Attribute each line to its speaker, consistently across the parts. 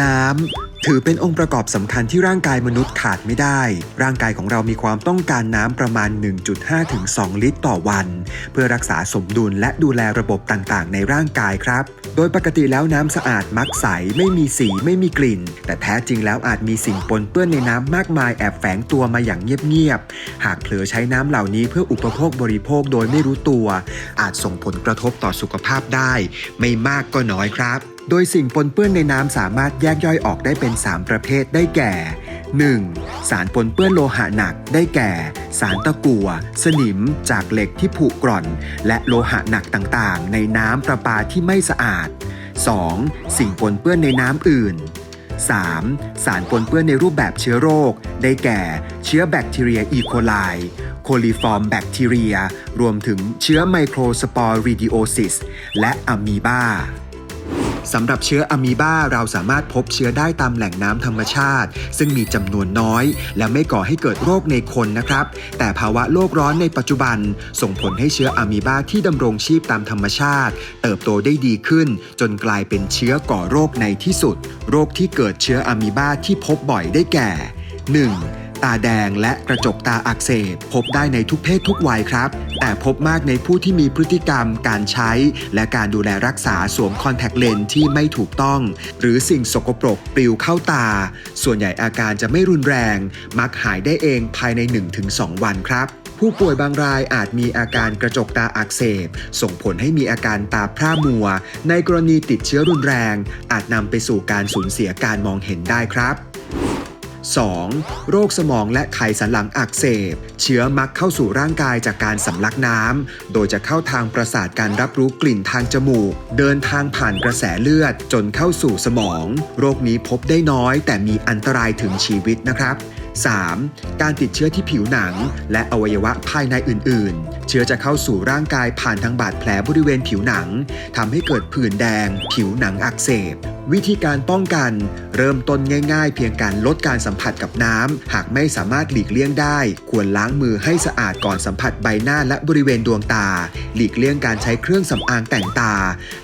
Speaker 1: น้ำถือเป็นองค์ประกอบสำคัญที่ร่างกายมนุษย์ขาดไม่ได้ ร่างกายของเรามีความต้องการน้ำประมาณ 1.5 ถึง 2 ลิตรต่อวัน เพื่อรักษาสมดุลและดูแลระบบต่างๆ ในร่างกายครับ โดยปกติแล้วน้ำสะอาดมักใส ไม่มีสีไม่มีกลิ่น แต่แท้จริงแล้วอาจมีสิ่งปนเปื้อนในน้ำมากมายแอบแฝงตัวมาอย่างเงียบๆ หากเผลอใช้น้ำเหล่านี้เพื่ออุปโภคบริโภคโดยไม่รู้ตัว อาจส่งผลกระทบต่อสุขภาพได้ ไม่มากก็น้อยครับ โดยสิ่งปนเปื้อนในน้ำสามารถแยกย่อยออกได้เป็น 3 ประเภทได้แก่ 1. สารปนเปื้อนโลหะหนักได้แก่ สารตะกั่วสนิม จากเหล็กที่ผุกร่อน และโลหะหนักต่างๆ ในน้ำประปาที่ไม่สะอาด 2. สิ่งปนเปื้อนในน้ำอื่น 3. สารปนเปื้อนในรูปแบบเชื้อโรค ได้แก่ เชื้อแบคทีเรียอีโคไลโคลิฟอร์มแบคทีเรีย รวมถึงเชื้อไมโครสปอริดิโอซิส และอะมีบา สำหรับเชื้ออะมีบาเราสามารถพบเชื้อได้ตามแหล่งน้ำธรรมชาติ ซึ่งมีจำนวนน้อย และไม่ก่อให้เกิดโรคในคนนะครับ แต่ภาวะโลกร้อนในปัจจุบัน ส่งผลให้เชื้ออะมีบาที่ดำรงชีพตามธรรมชาติ เติบโตได้ดีขึ้น จนกลายเป็นเชื้อก่อโรคในที่สุด โรคที่เกิดเชื้ออะมีบาที่พบบ่อยได้แก่ 1. ตาแดง และกระจกตาอักเสบ พบได้ในทุกเพศทุกวัยครับ แต่พบมากในผู้ที่มีพฤติกรรม การใช้ และการดูแลรักษาสวมคอนแทคเลนส์ที่ไม่ถูกต้อง หรือสิ่งสกปรกปลิวเข้าตา ส่วนใหญ่อาการจะไม่รุนแรง มักหายได้เองภายใน 1-2 วันครับผู้ป่วยบางรายอาจมีอาการกระจกตาอักเสบ ส่งผลให้มีอาการตาพร่ามัว ในกรณีติดเชื้อรุนแรง อาจนำไปสู่การสูญเสียการมองเห็นได้ครับ 2. โรคสมองและไขสันหลังอักเสบ เชื้อมักเข้าสู่ร่างกายจากการสำลักน้ำ โดยจะเข้าทางประสาทการรับรู้กลิ่นทางจมูก เดินทางผ่านกระแสเลือดจนเข้าสู่สมอง โรคนี้พบได้น้อย แต่มีอันตรายถึงชีวิตนะครับ 3. การติดเชื้อที่ผิวหนัง และอวัยวะภายในอื่น ๆ เชื้อจะเข้าสู่ร่างกายผ่านทางบาดแผลบริเวณผิวหนังทำให้เกิดผื่นแดง ผิวหนังอักเสบ วิธีการป้องกัน เริ่มต้นง่าย ๆ เพียงการลดการสัมผัสกับน้ำ หากไม่สามารถหลีกเลี่ยงได้ ควรล้างมือให้สะอาดก่อนสัมผัสใบหน้าและบริเวณดวงตา หลีกเลี่ยงการใช้เครื่องสำอางแต่งตา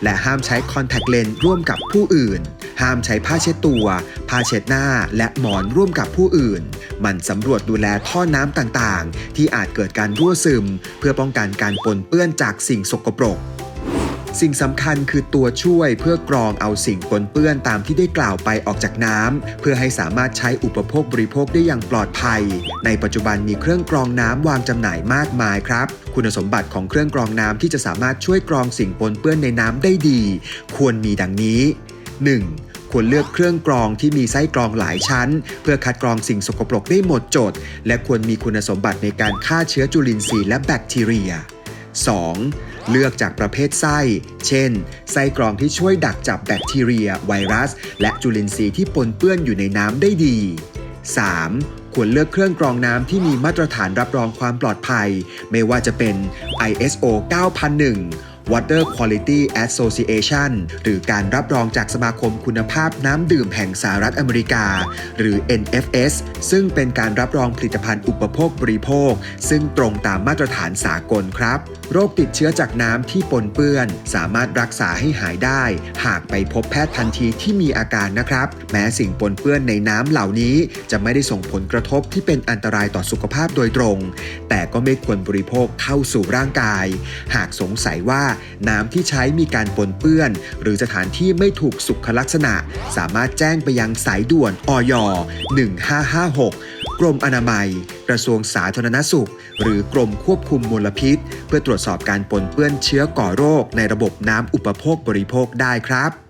Speaker 1: และห้ามใช้คอนแทคเลนส์ร่วมกับผู้อื่น ห้ามใช้ผ้าเช็ดตัว ผ้าเช็ดหน้า และหมอนร่วมกับผู้อื่น มันสำรวจดูแลท่อน้ำต่างๆ ที่อาจเกิดการรั่วซึม เพื่อป้องกันการปนเปื้อนจากสิ่งสกปรก สิ่งสำคัญคือตัวช่วยเพื่อกรองเอาสิ่งปนเปื้อนตามที่ได้กล่าวไปออกจากน้ำเพื่อให้สามารถใช้อุปโภคบริโภคได้อย่างปลอดภัย ในปัจจุบันมีเครื่องกรองน้ำวางจำหน่ายมากมายครับ คุณสมบัติของเครื่องกรองน้ำที่จะสามารถช่วยกรองสิ่งปนเปื้อนในน้ำได้ดี ควรมีดังนี้ 1. ควรเลือกเครื่องกรองที่มีไส้กรองหลายชั้น เพื่อคัดกรองสิ่งสกปรกได้หมดจด และควรมีคุณสมบัติในการฆ่าเชื้อจุลินทรีย์และแบคทีเรีย 2. เลือกจากประเภทไส้ เช่น ไส้กรองที่ช่วยดักจับแบคทีเรีย ไวรัส และจุลินทรีย์ที่ปนเปื้อนอยู่ในน้ำได้ดี 3. ควรเลือกเครื่องกรองน้ำที่มีมาตรฐานรับรองความปลอดภัย ไม่ว่าจะเป็น ISO 9001 Water Quality Association หรือการรับรองจากสมาคมคุณภาพน้ำดื่มแห่งสหรัฐอเมริกา หรือ NFS ซึ่งเป็นการรับรองผลิตภัณฑ์อุปโภคบริโภค ซึ่งตรงตามมาตรฐานสากลครับโรคติดเชื้อจากน้ำที่ปนเปื้อน สามารถรักษาให้หายได้ หากไปพบแพทย์ทันทีที่มีอาการนะครับ แม้สิ่งปนเปื้อนในน้ำเหล่านี้ จะไม่ได้ส่งผลกระทบที่เป็นอันตรายต่อสุขภาพโดยตรง แต่ก็ไม่ควรบริโภคเข้าสู่ร่างกาย หากสงสัยว่าน้ำที่ใช้มีการปนเปื้อน หรือสถานที่ไม่ถูกสุขลักษณะ สามารถแจ้งไปยังสายด่วนอย 1556 กรมอนามัย กระทรวงสาธารณสุข หรือกรมควบคุมมลพิษ เพื่อตรวจสอบการปนเปื้อนเชื้อก่อโรคในระบบน้ำอุปโภคบริโภคได้ครับ